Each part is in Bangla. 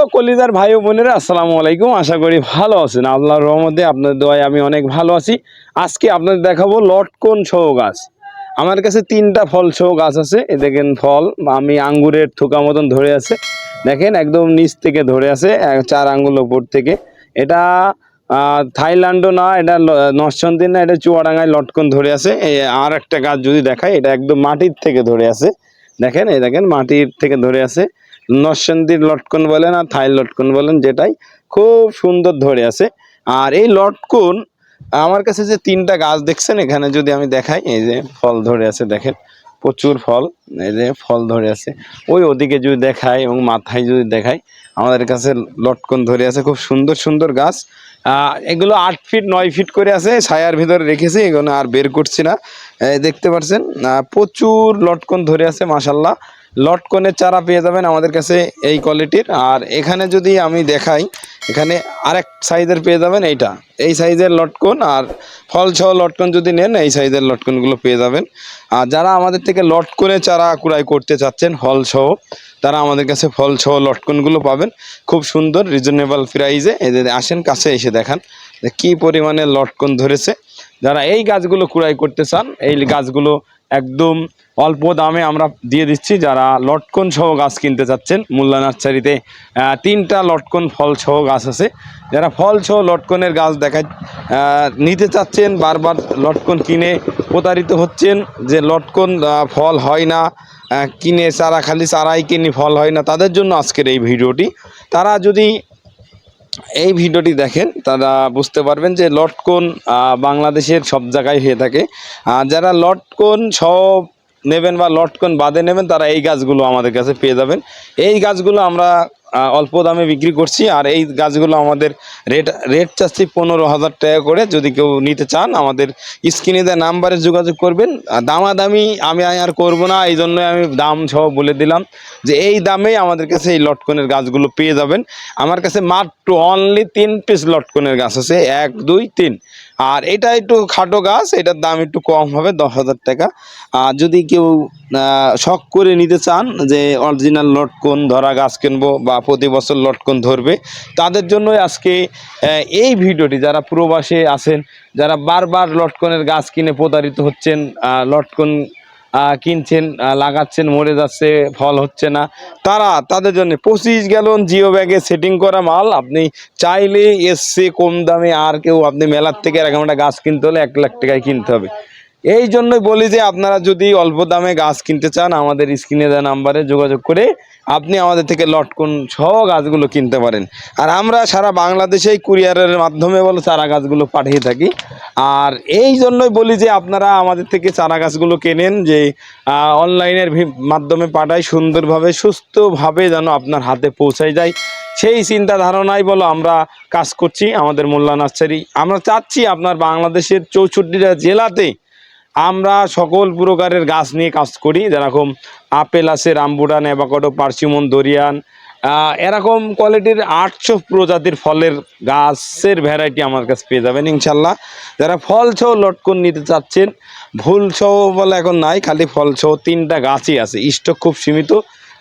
তো কলিজার ভাই বোনেরা, আসসালামু আলাইকুম। আশা করি ভালো আছেন। আল্লাহর রহমতে আপনার দোয়ায় আমি অনেক ভালো আছি। আজকে আপনাদের দেখাবো লটকন সহ গাছ। আমার কাছে তিনটা ফল সহ গাছ আছে। এ দেখেন ফল, আমি আঙ্গুরের থোকা মতন ধরে আছে। দেখেন একদম নিচ থেকে ধরে আছে চার আঙ্গুল ওপর থেকে। এটা থাইল্যান্ডও না, এটা নরসন্দি না, এটা চুয়াডাঙ্গায় লটকন ধরে আছে। আর একটা গাছ যদি দেখায় এটা একদম মাটির থেকে ধরে আছে। দেখেন, এই দেখেন মাটির থেকে ধরে আছে। নরসন্দির লটকন বলেন আর থাই লটকন বলেন, যেটাই খুব সুন্দর ধরে আছে। আর এই লটকন, আমার কাছে যে তিনটা গাছ দেখছেন, এখানে যদি আমি দেখাই, এই যে ফল ধরে আছে দেখেন, প্রচুর ফল, এই যে ফল ধরে আছে। ওই ওদিকে যদি দেখায় এবং মাথায় যদি দেখায় আমাদের কাছে লটকন ধরে আছে, খুব সুন্দর সুন্দর গাছ। এগুলো আট ফিট, নয় ফিট করে আছে, ছায়ার ভিতরে রেখেছি, এগুলো আর বের করছি না। দেখতে পাচ্ছেন প্রচুর লটকন ধরে আছে মাসাল্লাহ লটকনের চারা পেয়ে যাবেন আমাদের কাছে এই কোয়ালিটির। আর এখানে যদি আমি দেখাই, এখানে আরেক সাইজের পেয়ে যাবেন এইটা। এই সাইজের লটকন আর ফল সহ লটকন যদি নেন, এই সাইজের লটকনগুলো পেয়ে যাবেন। আর যারা আমাদের থেকে লটকনে চারা কুড়াই করতে চাচ্ছেন ফল সহ, তারা আমাদের কাছে ফল সহ লটকনগুলো পাবেন। খুব সুন্দর রিজনেবল প্রাইজে এদের আসেন, কাছে এসে দেখান কী পরিমাণে লটকন ধরেছে। যারা এই গাছগুলো কুড়াই করতে চান, এই গাছগুলো একদম অল্প দামে আমরা দিয়ে দিচ্ছি যারা লটকন সহ গাছ কিনতে চাচ্ছেন মোল্লা নার্সারিতে তিনটা লটকন ফল সহ গাছ আছে। যারা ফল সহ লটকনের গাছ আহ, নিতে চাচ্ছেন বারবার লটকন কিনে প্রতারিত হচ্ছেন যে লটকন ফল হয় না কিনে চারা খালি চারাই কিনে ফল হয় না তাদের জন্য আজকের এই ভিডিওটি। তারা যদি এই ভিডিওটি দেখেন, তারা বুঝতে পারবেন যে লটকন বাংলাদেশের সব জায়গায় হয়ে থাকে। যারা লটকন সব নেবেন বা লটকন বাদে নেবেন, তারা এই গাছগুলো আমাদের কাছে পেয়ে যাবেন। এই গাছগুলো আমরা অল্প দামে বিক্রি করছি আর এই গাছগুলো আমাদের রেট রেট চাচ্ছি পনেরো হাজার টাকা করে। যদি কেউ নিতে চান, আমাদের স্ক্রিনে দেওয়া নাম্বারে যোগাযোগ করবেন। দামাদামি আমি আর করব না, এই জন্যই আমি দাম সহ বলে দিলাম যে এই দামেই আমাদের কাছে এই লটকনের গাছগুলো পেয়ে যাবেন। আমার কাছে মাত্র অনলি তিন পিস লটকনের গাছ আছে, এক, দুই, তিন। আর এটা একটু খাটো গাছ, এটার দাম একটু কম হবে, দশ হাজার টাকা। আর যদি কেউ শখ করে নিতে চান যে অরিজিনাল লটকন, ধরা গাছ কিনবো বা প্রতি বছর লটকন ধরবে। তাদের জন্যই আজকে এই ভিডিওটি, যারা প্রবাসে আছেন, যারা বারবার লটকনের গাছ কিনে প্রতারিত হচ্ছেন লটকন কিনছেন লাগাচ্ছেন, মরে যাচ্ছে, ফল হচ্ছে না, তারা তাদের জন্য পঁচিশ গ্যালন জিও ব্যাগে সেটিং করা মাল, আপনি চাইলে এসছে কম দামে আর কেউ, আপনি মেলার থেকে এরকম একটা গাছ কিনতে হলে এক লাখ টাকায় কিনতে হবে। এই জন্যই বলি যে আপনারা যদি অল্প দামে গাছ কিনতে চান, আমাদের স্ক্রিনে দেওয়া নাম্বারে যোগাযোগ করে আপনি আমাদের থেকে লটকন সহ গাছগুলো কিনতে পারেন। আর আমরা সারা বাংলাদেশেই কুরিয়ারের মাধ্যমে বলো চারা গাছগুলো পাঠিয়ে থাকি। আর এই জন্যই বলি যে আপনারা আমাদের থেকে চারা গাছগুলো কেনেন যে অনলাইনের মাধ্যমে পাঠাই, সুন্দরভাবে, সুস্থভাবে যেন আপনার হাতে পৌঁছায় যায়। সেই চিন্তা ধারণাই বলো আমরা কাজ করছি আমাদের মোল্লা নার্সারি আমরা চাচ্ছি আপনার বাংলাদেশের চৌষট্টিটা জেলাতে আমরা সকল প্রকারের গাছ নিয়ে কাজ করি, যেরকম আপেল আছে, রামবুটান, অ্যাভাকাডো, পার্সিমন, দরিয়ান এরকম কোয়ালিটির আটশো প্রজাতির ফলের গাছের ভ্যারাইটি আমার কাছে পেয়ে যাবেন, ইনশাল্লাহ। যারা ফল সহ লটকন নিতে চাচ্ছেন, ভুল সহ বলে এখন নাই, খালি ফল সহ তিনটা গাছই আছে, স্টক খুব সীমিত।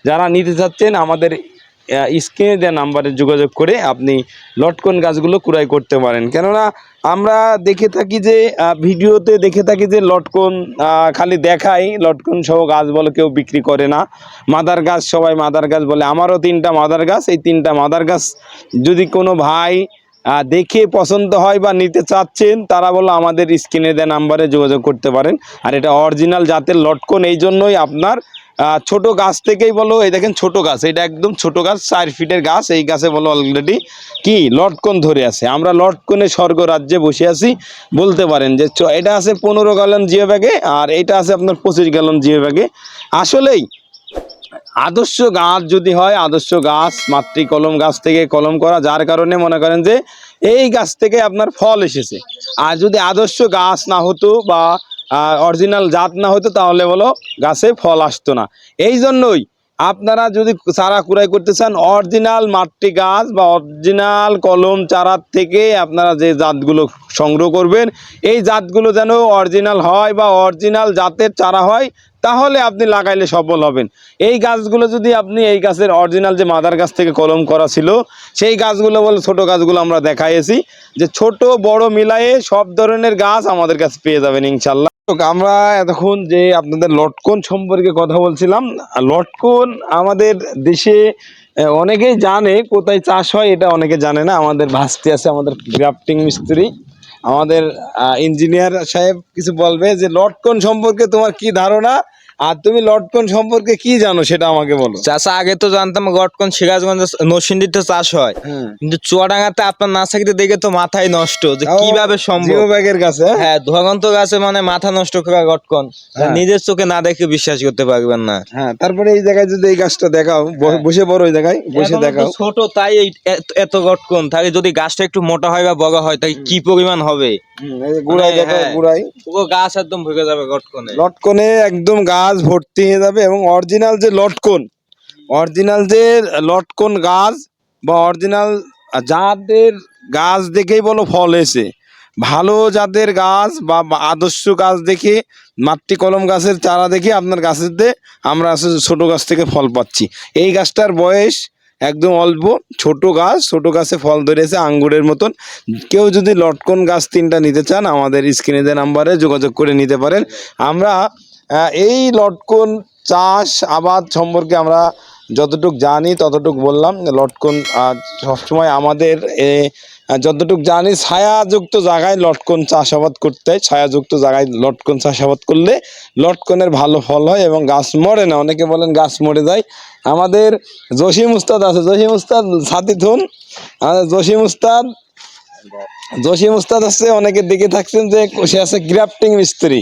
যারা নিতে চাচ্ছেন, আমাদের স্ক্রিনে দেওয়া নাম্বারে যোগাযোগ করে আপনি লটকন গাছগুলো কুড়াই করতে পারেন। কেননা আমরা দেখে থাকি যে ভিডিওতে দেখে থাকি যে লটকন খালি দেখাই, লটকন সহ গাছ বলে কেউ বিক্রি করে না। মাদার গাছ সবাই মাদার গাছ বলে। আমারও তিনটা মাদার গাছ, এই তিনটা মাদার গাছ যদি কোনো ভাই দেখে পছন্দ হয় বা নিতে চাচ্ছেন, তারা বলো আমাদের স্ক্রিনে দেওয়া নাম্বারে যোগাযোগ করতে পারেন। আর এটা অরিজিনাল জাতের লটকন, এই জন্যই আপনার ছোট গাছ থেকেই বলো, এই দেখেন ছোট গাছ, এটা একদম ছোট গাছ, চার ফিটের গাছ, এই গাছে বলো অলরেডি কি লটকন ধরে আছে। আমরা লটকনে স্বর্গ রাজ্যে বসে আছি, বলতে পারেন যে এটা আছে পনেরো গ্যালন জিও ব্যাগে, আর এটা আছে আপনার পঁচিশ গ্যালন জিও ব্যাগে। আসলেই, আদর্শ গাছ যদি হয়, আদর্শ গাছ মাতৃ কলম গাছ থেকে কলম করা, যার কারণে মনে করেন যে এই গাছ থেকে আপনার ফল এসেছে। আর যদি আদর্শ গাছ না হতো বা অরিজিনাল জাত না হতো তাহলে বলো গাছে ফল আসতো না। এই জন্যই আপনারা যদি চারা কুড়াই করতে চান, অরিজিনাল মাটি গাছ বা অরিজিনাল কলম চারার থেকে আপনারা যে জাতগুলো সংগ্রহ করবেন, এই জাতগুলো যেন অরিজিনাল হয় বা অরিজিনাল জাতের চারা হয়, তাহলে আপনি লাগাইলে সফল হবেন। এই গাছগুলো যদি আপনি, এই গাছের অরিজিনাল যে মাদার গাছ থেকে কলম করা ছিল, সেই গাছগুলো বলে, ছোট গাছগুলো আমরা দেখাইছি যে ছোট বড় মিলায়ে সব ধরনের গাছ আমাদের কাছে পেয়ে যাবেন ইনশাল্লাহ। আমরা এতক্ষণ যে আপনাদের লটকন সম্পর্কে কথা বলছিলাম লটকন আমাদের দেশে অনেকেই জানে কোথায় চাষ হয়, এটা অনেকে জানে না। আমাদের ভাস্তি আছে, আমাদের গ্রাফটিং মিস্ত্রি। আমাদের ইঞ্জিনিয়ার সাহেব কিছু বলবে যে, লটকন সম্পর্কে তোমার কি ধারণা? আর তুমি লটকন সম্পর্কে কি জানো সেটা আমাকে বলো। চাষা আগে তো জানতাম গটকন সিরাজগঞ্জ নরসিংদীতে চাষ হয়। কিন্তু চুয়াডাঙ্গাতে আপনার না চাকরি দেখে তো মাথায় নষ্ট যে কীভাবে সম্ভব। ব্যাগের কাছে হ্যাঁ? হ্যাঁ গাছে মানে মাথা নষ্ট করা গটকন হ্যাঁ। নিজের চোখে না দেখে বিশ্বাস করতে পারবেন না। হ্যাঁ তারপরে এই জায়গায় যদি এই গাছটা দেখাও বসে পড়ো ওই জায়গায় বসে দেখাও। ছোট তাই এত- গটকন তাহলে যদি গাছটা একটু মোটা হয় বা বড় হয় তাই কি পরিমাণ হবে? গুড়াই মানে, হ্যাঁ। গুড়াই। পুরো গাছ একদম ভেঙে যাবে গটকনে লটকনে একদম গাছ ভর্তি হয়ে যাবে এবং অরিজিনাল যে লটকন, অরিজিনাল যে লটকন গাছ বা অরিজিনাল জাতের গাছ দেখেই বলো ফল এসে, ভালো জাতের গাছ বা আদর্শ গাছ দেখে, মাতৃ কলম গাছের চারা দেখে আপনার গাছেতে আমরা আসলে ছোট গাছ থেকে ফল পাচ্ছি। এই গাছটার বয়স একদম অল্প, ছোট গাছ, ছোট গাছে ফল ধরেছে আঙ্গুরের মতন। কেউ যদি লটকন গাছ তিনটা নিতে চান, আমাদের স্ক্রিনে নাম্বারে যোগাযোগ করে নিতে পারেন। আমরা এই লটকন চাষ, আবাদ সম্পর্কে আমরা যতটুক জানি ততটুক বললাম। লটকন সবসময় আমাদের যতটুক জানি ছায়াযুক্ত জায়গায় লটকন চাষাবাদ করতে হয়। ছায়াযুক্ত জায়গায় লটকন চাষাবাদ করলে লটকনের ভালো ফল হয় এবং গাছ মরে না। অনেকে বলেন গাছ মরে যায়। আমাদের জসিম উস্তাদ আছে। জসিম উস্তাদ, সাথী থুন। আমাদের জসিম উস্তাদ জসিম উস্তাদ আছে অনেকে দেখে থাকছেন যে সে আছে গ্রাফটিং মিস্ত্রি।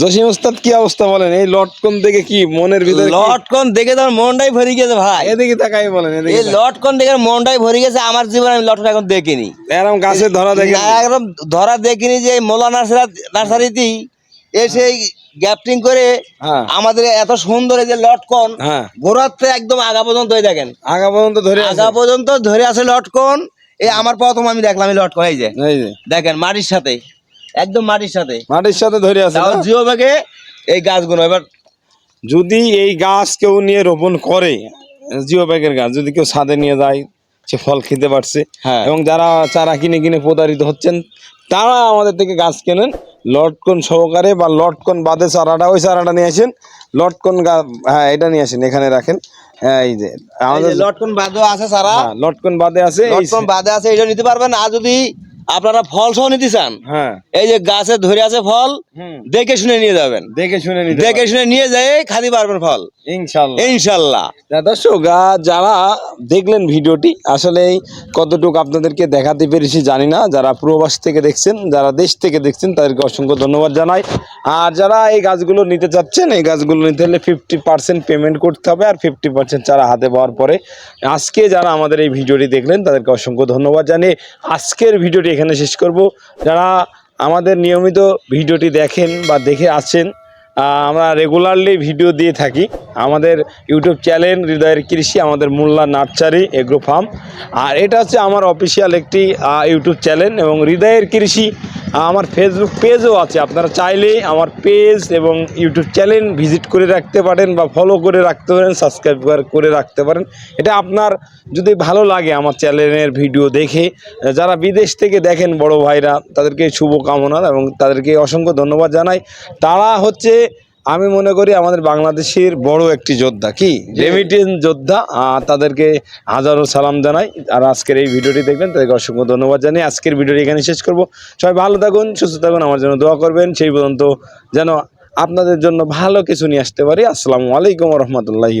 জসিম উস্তাদ কি অবস্থা বলেন? এই লটকন দেখে কি মনের ভিতরে লটকন দেখে তোমার মনটাই ভরে গেছে ভাই। এদিকে তাকাই বলেন এই লটকন দেখে মনটাই ভরে গেছে আমার জীবনে আমি লটকন এখন দেখিনি। এরকম গাছে ধরা দেখে একদম ধরা দেখিনি যে মোলা নার্সারি নার্সারিতেই এসে গ্যাপটিং করে হ্যাঁ। আমাদের এত সুন্দর এই যে লটকন হ্যাঁ। গোড়াতে একদম আগা পর্যন্ত দেখেন। আগা পর্যন্ত ধরে আগা পর্যন্ত ধরে আছে লটকন এই আমার প্রথম আমি দেখলাম এই লটকন এই যে। এই যে। দেখেন মাটির সাথে একদম মাটির সাথে। মাটির সাথে ধরে আছে তাও জিও ব্যাগে এই গাছগুলো এবার যদি এই গাছ কেউ নিয়ে রোপণ করে জিও ব্যাগের গাছ যদি কেউ ছাদে নিয়ে যায় সে ফল খেতে পারছে। হ্যাঁ। এবং যারা চারা কিনে কিনে প্রতারিত হচ্ছেন তারা আমাদের থেকে গাছ কেনেন। লটকন সহকারে বা লটকন বাদে চারাটা ওই চারাটা নিয়ে আসেন। লটকন গা- হ্যাঁ এটা নিয়ে আসেন এখানে রাখেন। এই যে আমাদের লটকন বাদে আছে সারা। হ্যাঁ, লটকন বাদে আছে লটকন বাদে আছে এটা নিতে পারবেন। আর যদি আপনারা ফল সহ নিতে চান? হ্যাঁ। এই যে গাছে ধরে আছে ফল দেখে শুনে নিয়ে যাবেন। দেখে শুনে দেখে শুনে নিয়ে যায় খাদি পারবেন ফল। ইনশাল্লাহ। ইনশাল্লাহ। দর্শক যারা দেখলেন ভিডিওটি আসলে কতটুকু আপনাদেরকে দেখাতে পেরেছি জানি না। যারা প্রবাস থেকে দেখছেন যারা দেশ থেকে দেখছেন তাদেরকে অসংখ্য ধন্যবাদ জানাই। আর যারা এই গাছগুলো নিতে চাচ্ছেন এই গাছগুলো নিতে হলে ফিফটি পার্সেন্ট পেমেন্ট করতে হবে আর ফিফটি পার্সেন্ট চারা হাতে পাওয়ার পরে আজকে যারা আমাদের এই ভিডিওটি দেখলেন তাদেরকে অসংখ্য ধন্যবাদ জানিয়ে আজকের ভিডিওটি এখানে শেষ করব। যারা আমাদের নিয়মিত ভিডিওটি দেখেন বা দেখে আসছেন আমরা রেগুলারলি ভিডিও দিয়ে থাকি। আমাদের ইউটিউব চ্যানেল হৃদয়ের কৃষি, আমাদের মোল্লা নার্সারি, এগ্রো ফার্ম। আর এটা হচ্ছে আমার অফিসিয়াল একটি ইউটিউব চ্যানেল এবং হৃদয়ের কৃষি আমার ফেসবুক পেজও আছে। আপনারা চাইলে আমার পেজ এবং ইউটিউব চ্যানেল ভিজিট করে রাখতে পারেন বা ফলো করে রাখতে পারেন সাবস্ক্রাইব করে রাখতে পারেন। এটা আপনার যদি ভালো লাগে আমার চ্যানেলের ভিডিও দেখে, যারা বিদেশ থেকে দেখেন বড় ভাইরা, তাদেরকে শুভকামনা এবং তাদেরকে অসংখ্য ধন্যবাদ জানাই। তারা হচ্ছে আমি মনে করি আমাদের বাংলাদেশের বড় একটি যোদ্ধা কি? রেমিটেন্স যোদ্ধা তাদেরকে হাজারো সালাম জানাই। আর আজকের এই ভিডিওটি দেখবেন তাদেরকে অসংখ্য ধন্যবাদ জানাই আজকের ভিডিওটি এখানে শেষ করব। সবাই ভালো থাকুন সুস্থ থাকুন আমার জন্য দোয়া করবেন। সেই পর্যন্ত যেন আপনাদের জন্য ভালো কিছু নিয়ে আসতে পারি। আসসালামু আলাইকুম রহমতুল্লাহি